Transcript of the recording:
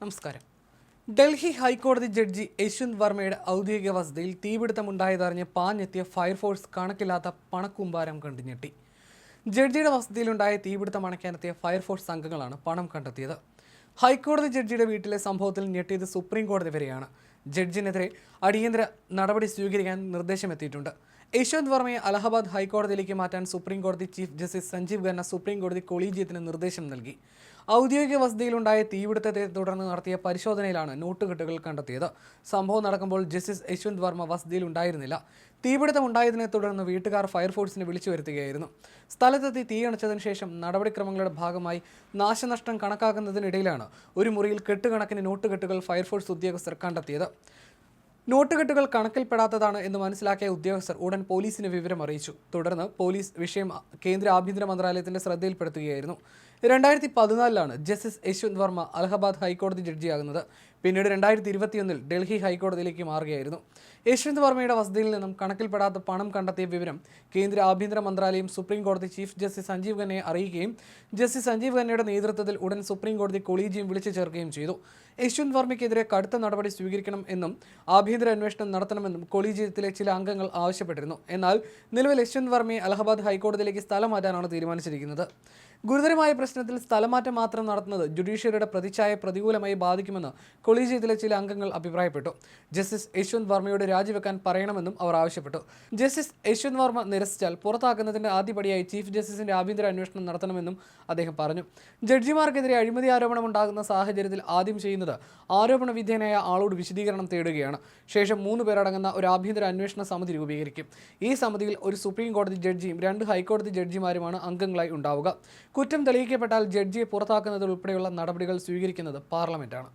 നമസ്കാരം. ഡൽഹി ഹൈക്കോടതി ജഡ്ജി യശ്വന്ത് വർമ്മയുടെ ഔദ്യോഗിക വസതിയിൽ തീപിടുത്തമുണ്ടായതറിഞ്ഞ് പാഞ്ഞെത്തിയ ഫയർഫോഴ്സ് കണക്കില്ലാത്ത പണക്കൂമ്പാരം കണ്ടു ഞെട്ടി. ജഡ്ജിയുടെ വസതിയിലുണ്ടായ തീപിടുത്തം അണയ്ക്കാനെത്തിയ ഫയർഫോഴ്സ് അംഗങ്ങളാണ് പണം കണ്ടെത്തിയത്. ഹൈക്കോടതി ജഡ്ജിയുടെ വീട്ടിലെ സംഭവത്തിൽ ഞെട്ടിയത് സുപ്രീം കോടതി വരെയാണ്. ജഡ്ജിനെതിരെ അടിയന്തര നടപടി സ്വീകരിക്കാൻ നിർദ്ദേശമെത്തിയിട്ടുണ്ട്. യശ്വന്ത് വർമ്മയെ അലഹബാദ് ഹൈക്കോടതിയിലേക്ക് മാറ്റാൻ സുപ്രീം കോടതി chief justice Sanjiv Khanna supreme കോടതി കൊളീജിയത്തിന് നിർദ്ദേശം നൽകി. ഔദ്യോഗിക വസതിയിലുണ്ടായ തീപിടുത്തത്തെ തുടർന്ന് നടത്തിയ പരിശോധനയിലാണ് നോട്ടുകെട്ടുകൾ കണ്ടെത്തിയത്. സംഭവം നടക്കുമ്പോൾ ജസ്റ്റിസ് യശ്വന്ത് വർമ്മ വസതിയിൽ ഉണ്ടായിരുന്നില്ല തീപിടുത്തം ഉണ്ടായതിനെ തുടർന്ന് വീട്ടുകാർ ഫയർഫോഴ്സിനെ വിളിച്ചു വരുത്തുകയായിരുന്നു. സ്ഥലത്തെത്തി തീയണച്ചതിന് ശേഷം നടപടിക്രമങ്ങളുടെ ഭാഗമായി നാശനഷ്ടം കണക്കാക്കുന്നതിനിടയിലാണ് ഒരു മുറിയിൽ കെട്ടുകണക്കിന് നോട്ടുകെട്ടുകൾ ഫയർഫോഴ്സ് ഉദ്യോഗസ്ഥർ കണ്ടെത്തിയത്. നോട്ടുകെട്ടുകൾ കണക്കിൽപ്പെടാത്തതാണ് എന്ന് മനസ്സിലാക്കിയ ഉദ്യോഗസ്ഥർ ഉടൻ പോലീസിന് വിവരം അറിയിച്ചു തുടർന്ന് പോലീസ് വിഷയം കേന്ദ്ര ആഭ്യന്തര മന്ത്രാലയത്തിന്റെ ശ്രദ്ധയിൽപ്പെടുത്തുകയായിരുന്നു. രണ്ടായിരത്തി പതിനാലിലാണ് ജസ്റ്റിസ് യശ്വന്ത് വർമ്മ അലഹബാദ് ഹൈക്കോടതി ജഡ്ജിയാകുന്നത്. പിന്നീട് രണ്ടായിരത്തി ഇരുപത്തിയൊന്നിൽ ഡൽഹി ഹൈക്കോടതിയിലേക്ക് മാറുകയായിരുന്നു. യശ്വന്ത് വർമ്മയുടെ വസതിയിൽ നിന്നും കണക്കിൽപ്പെടാത്ത പണം കണ്ടെത്തിയ വിവരം കേന്ദ്ര ആഭ്യന്തര മന്ത്രാലയം സുപ്രീം കോടതി ചീഫ് ജസ്റ്റിസ് സഞ്ജീവ് ഖന്നയെ അറിയിക്കുകയും ജസ്റ്റിസ് സഞ്ജീവ് ഖന്നയുടെ നേതൃത്വത്തിൽ ഉടൻ സുപ്രീം കോടതി കൊളീജിയം വിളിച്ചു ചേർക്കുകയും ചെയ്തു. യശ്വന്ത് വർമ്മയ്ക്കെതിരെ കടുത്ത നടപടി സ്വീകരിക്കണം എന്നും ആഭ്യന്തര അന്വേഷണം നടത്തണമെന്നും കൊളീജിയത്തിലെ ചില അംഗങ്ങൾ ആവശ്യപ്പെട്ടിരുന്നു. എന്നാൽ നിലവിൽ യശ്വന്ത് വർമ്മയെ അലഹബാദ് ഹൈക്കോടതിയിലേക്ക് സ്ഥലം മാറ്റാനാണ് തീരുമാനിച്ചിരിക്കുന്നത്. ഗുരുതരമായ പ്രശ്നത്തിൽ സ്ഥലമാറ്റം മാത്രം നടത്തുന്നത് ജുഡീഷ്യറിയുടെ പ്രതിച്ഛായ പ്രതികൂലമായി ബാധിക്കുമെന്ന് കൊളീജിയത്തിലെ ചില അംഗങ്ങൾ അഭിപ്രായപ്പെട്ടു. ജസ്റ്റിസ് യശ്വന്ത് വർമ്മയോട് രാജിവെക്കാൻ പറയണമെന്നും അവർ ആവശ്യപ്പെട്ടു. ജസ്റ്റിസ് യശ്വന്ത് വർമ്മ നിരസിച്ചാൽ പുറത്താക്കുന്നതിന്റെ ആദ്യപടിയായി ചീഫ് ജസ്റ്റിസിന്റെ ആഭ്യന്തര അന്വേഷണം നടത്തണമെന്നും അദ്ദേഹം പറഞ്ഞു. ജഡ്ജിമാർക്കെതിരെ അഴിമതി ആരോപണം ഉണ്ടാകുന്ന സാഹചര്യത്തിൽ ആദ്യം ചെയ്യുന്നത് ആരോപണ വിധേയനായ ആളോട് വിശദീകരണം തേടുകയാണ്. ശേഷം മൂന്ന് പേരടങ്ങുന്ന ഒരു ആഭ്യന്തര അന്വേഷണ സമിതി രൂപീകരിക്കും. ഈ സമിതിയിൽ ഒരു സുപ്രീം കോടതി ജഡ്ജിയും രണ്ട് ഹൈക്കോടതി ജഡ്ജിമാരുമാണ് അംഗങ്ങളായി ഉണ്ടാവുക. കുറ്റം തെളിയിക്കപ്പെട്ടാൽ ജഡ്ജിയെ പുറത്താക്കുന്നത് ഉൾപ്പെടെയുള്ള നടപടികൾ സ്വീകരിക്കുന്നത് പാർലമെന്റാണ്.